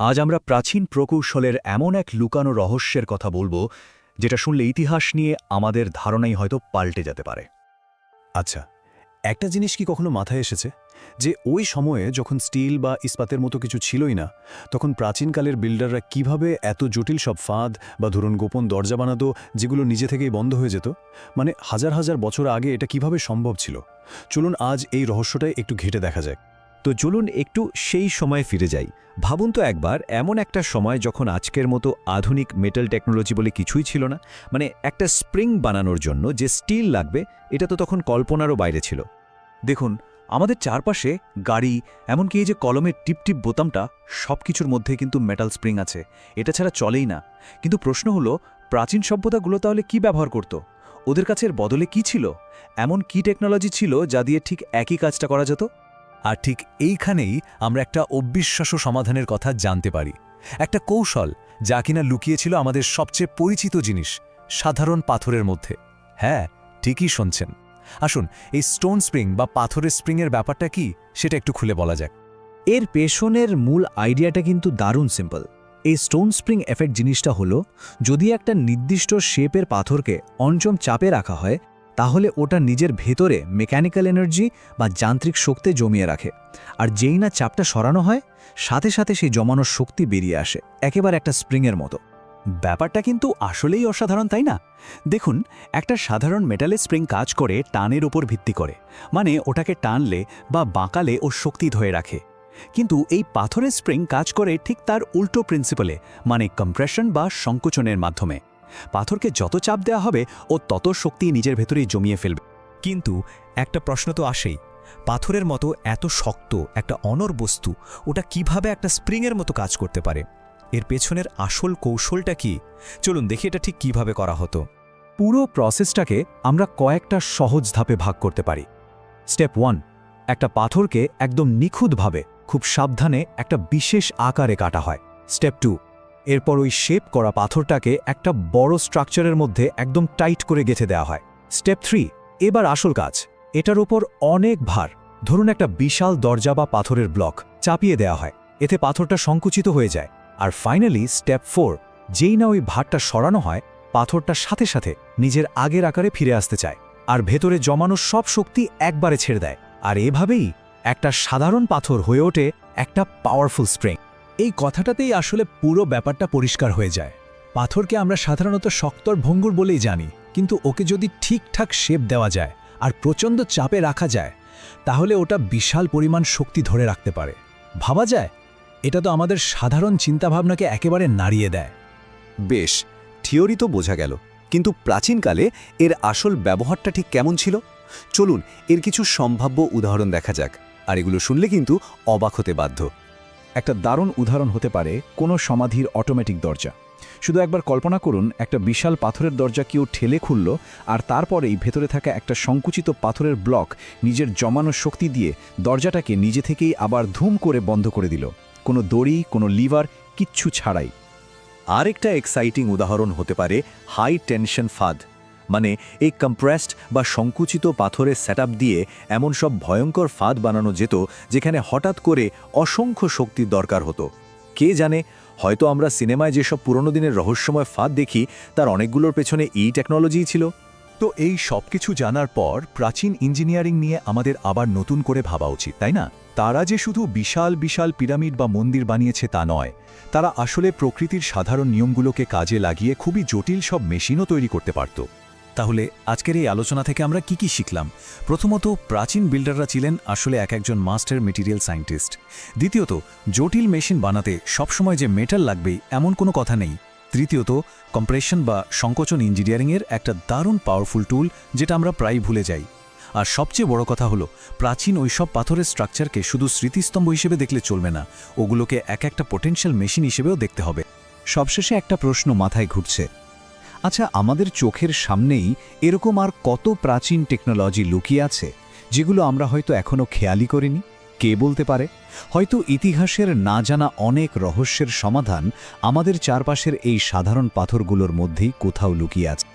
আজ আমরা প্রাচীন প্রকৌশলের এমন এক লুকানো রহস্যের কথা বলব, যেটা শুনলে ইতিহাস নিয়ে আমাদের ধারণাই হয়তো পাল্টে যেতে পারে। আচ্ছা একটা জিনিস কি কখনো মাথায় এসেছে? যে ওই সময়ে যখন স্টিল বা ইস্পাতের মতো কিছু ছিলই না, তখন প্রাচীনকালের বিল্ডাররা কীভাবে এত জটিল সব ফাঁদ বা ধরুন গোপন দরজা বানাতো, যেগুলো নিজে থেকেই বন্ধ হয়ে যেত? মানে হাজার হাজার বছর আগে এটা কীভাবে সম্ভব ছিল? চলুন আজ এই রহস্যটাই একটু ঘেটে দেখা যাক। তো চলুন একটু সেই সময়ে ফিরে যাই। ভাবুন তো একবার, এমন একটা সময় যখন আজকের মতো আধুনিক মেটাল টেকনোলজি বলে কিছুই ছিল না মানে একটা স্প্রিং বানানোর জন্য যে স্টিল লাগবে, এটা তো তখন কল্পনারও বাইরে ছিল। দেখুন, আমাদের চারপাশে গাড়ি, এমনকি এই যে কলমের টিপ টিপ বোতামটা সব কিছুর মধ্যে কিন্তু মেটাল স্প্রিং আছে। এটা ছাড়া চলেই না। কিন্তু প্রশ্ন হলো, প্রাচীন সভ্যতাগুলো তাহলে কি ব্যবহার করত? ওদের কাছে এর বদলে কি ছিল? এমন কি টেকনোলজি ছিল যা দিয়ে ঠিক একই কাজটা করা যেত? আর ঠিক এইখানেই আমরা একটা অবিশ্বাস্য সমাধানের কথা জানতে পারি। একটা কৌশল যা কিনা লুকিয়েছিল আমাদের সবচেয়ে পরিচিত জিনিস, সাধারণ পাথরের মধ্যে। হ্যাঁ ঠিকই শুনছেন। আসুন, এই স্টোন স্প্রিং বা পাথরের স্প্রিংয়ের ব্যাপারটা কি, সেটা একটু খুলে বলা যাক। এর পেছনের মূল আইডিয়াটা কিন্তু দারুণ সিম্পল। এই স্টোন স্প্রিং এফেক্ট জিনিসটা হলো, যদি একটা নির্দিষ্ট শেপের পাথরকে অঞ্চম চাপে রাখা হয় তাহলে ওটা নিজের ভেতরে মেকানিক্যাল এনার্জি বা যান্ত্রিক শক্তি জমিয়ে রাখে। আর যেই না চাপটা সরানো হয়, সাথে সাথে সেই জমানোর শক্তি বেরিয়ে আসে, একেবারে একটা স্প্রিংয়ের মতো। ব্যাপারটা কিন্তু আসলেই অসাধারণ, তাই না? দেখুন, একটা সাধারণ মেটালের স্প্রিং কাজ করে টানের ওপর ভিত্তি করে মানে ওটাকে টানলে বা বাঁকালে ও শক্তি ধরে রাখে। কিন্তু এই পাথরের স্প্রিং কাজ করে ঠিক তার উল্টো প্রিন্সিপালে মানে কম্প্রেশন বা সংকোচনের মাধ্যমে। পাথরকে যত চাপ দেওয়া হবে ও তত শক্তি নিজের ভেতরেই জমিয়ে ফেলবে। কিন্তু একটা প্রশ্ন তো আসেই, পাথরের মতো এত শক্ত একটা অনর বস্তু, ওটা কীভাবে একটা স্প্রিংয়ের মতো কাজ করতে পারে? এর পেছনের আসল কৌশলটা কি? চলুন দেখি এটা ঠিক কীভাবে করা হতো। পুরো প্রসেসটাকে আমরা কয়েকটা সহজ ধাপে ভাগ করতে পারি। স্টেপ ওয়ান, একটা পাথরকে একদম নিখুঁতভাবে, খুব সাবধানে একটা বিশেষ আকারে কাটা হয়। স্টেপ টু এরপর ওই শেপ করা পাথরটাকে একটা বড় স্ট্রাকচারের মধ্যে একদম টাইট করে গেঁথে দেওয়া হয়। স্টেপ থ্রি, এবার আসল কাজ। এটার ওপর অনেক ভার। ধরুন একটা বিশাল দরজা বা পাথরের ব্লক চাপিয়ে দেওয়া হয়। এতে পাথরটা সংকুচিত হয়ে যায়। আর ফাইনালি স্টেপ ফোর, যেই না ওই ভারটা সরানো হয়, পাথরটা সাথে সাথে নিজের আগের আকারে ফিরে আসতে চায়। আর ভেতরে জমানো সব শক্তি একবারে ছেড়ে দেয়। আর এভাবেই একটা সাধারণ পাথর হয়ে ওঠে একটা পাওয়ারফুল স্প্রিং এই কথাটাতেই আসলে পুরো ব্যাপারটা পরিষ্কার হয়ে যায়। পাথরকে আমরা সাধারণত শক্তর ভঙ্গুর বলেই জানি, কিন্তু ওকে যদি ঠিকঠাক শেপ দেওয়া যায় আর প্রচণ্ড চাপে রাখা যায়, তাহলে ওটা বিশাল পরিমাণ শক্তি ধরে রাখতে পারে। ভাবা যায়? এটা তো আমাদের সাধারণ চিন্তাভাবনাকে একেবারে নাড়িয়ে দেয়। বেশ, থিওরি তো বোঝা গেল, কিন্তু প্রাচীনকালে এর আসল ব্যবহারটা ঠিক কেমন ছিল? চলুন, এর কিছু সম্ভাব্য উদাহরণ দেখা যাক, আর এগুলো শুনলে কিন্তু অবাক হতে বাধ্য। একটা দারুণ উদাহরণ হতে পারে কোনো সমাধির অটোমেটিক দরজা। শুধু একবার কল্পনা করুন, একটা বিশাল পাথরের দরজা কেউ ঠেলে খুলল আর তারপরেই ভেতরে থাকা একটা সংকুচিত পাথরের ব্লক নিজের জমানো শক্তি দিয়ে দরজাটাকে নিজে থেকেই আবার ধুম করে বন্ধ করে দিল। কোনো দড়ি, কোনো লিভার, কিচ্ছু ছাড়াই। আরেকটা এক্সাইটিং উদাহরণ হতে পারে হাই টেনশন ফাদ। মানে এই কম্প্রেসড বা সংকুচিত পাথরের সেট দিয়ে এমন সব ভয়ঙ্কর ফাঁদ বানানো যেত যেখানে হঠাৎ করে অসংখ্য শক্তির দরকার হতো। কে জানে, হয়তো আমরা সিনেমায় যেসব পুরনো দিনের রহস্যময় ফাঁদ দেখি, তার অনেকগুলোর পেছনে এই টেকনোলজিই ছিল। তো এই সব কিছু জানার পর প্রাচীন ইঞ্জিনিয়ারিং নিয়ে আমাদের আবার নতুন করে ভাবা উচিত, তাই না? তারা যে শুধু বিশাল বিশাল পিরামিড বা মন্দির বানিয়েছে তা নয়, তারা আসলে প্রকৃতির সাধারণ নিয়মগুলোকে কাজে লাগিয়ে খুবই জটিল সব মেশিনও তৈরি করতে পারত। তাহলে আজকের এই আলোচনা থেকে আমরা কি কি শিখলাম? প্রথমত, প্রাচীন বিল্ডাররা ছিলেন আসলে এক একজন মাস্টার মেটেরিয়াল সায়েন্টিস্ট। দ্বিতীয়ত, জটিল মেশিন বানাতে সবসময় যে মেটাল লাগবেই এমন কোনো কথা নেই। তৃতীয়ত, কম্প্রেশন বা সংকোচন ইঞ্জিনিয়ারিংয়ের একটা দারুণ পাওয়ারফুল টুল যেটা আমরা প্রায় ভুলে যাই। আর সবচেয়ে বড় কথা হলো, প্রাচীন ওইসব পাথরের স্ট্রাকচারকে শুধু স্মৃতিস্তম্ভ হিসেবে দেখলে চলবে না, ওগুলোকে এক একটা পোটেনশিয়াল মেশিন হিসেবেও দেখতে হবে। সবশেষে একটা প্রশ্ন মাথায় ঘুরছে আচ্ছা আমাদের চোখের সামনেই এরকম আর কত প্রাচীন টেকনোলজি লুকিয়ে আছে, যেগুলো আমরা হয়তো এখনও খেয়ালি করিনি? কে বলতে পারে? হয়তো ইতিহাসের না জানা অনেক রহস্যের সমাধান আমাদের চারপাশের এই সাধারণ পাথরগুলোর মধ্যেই কোথাও লুকিয়ে আছে।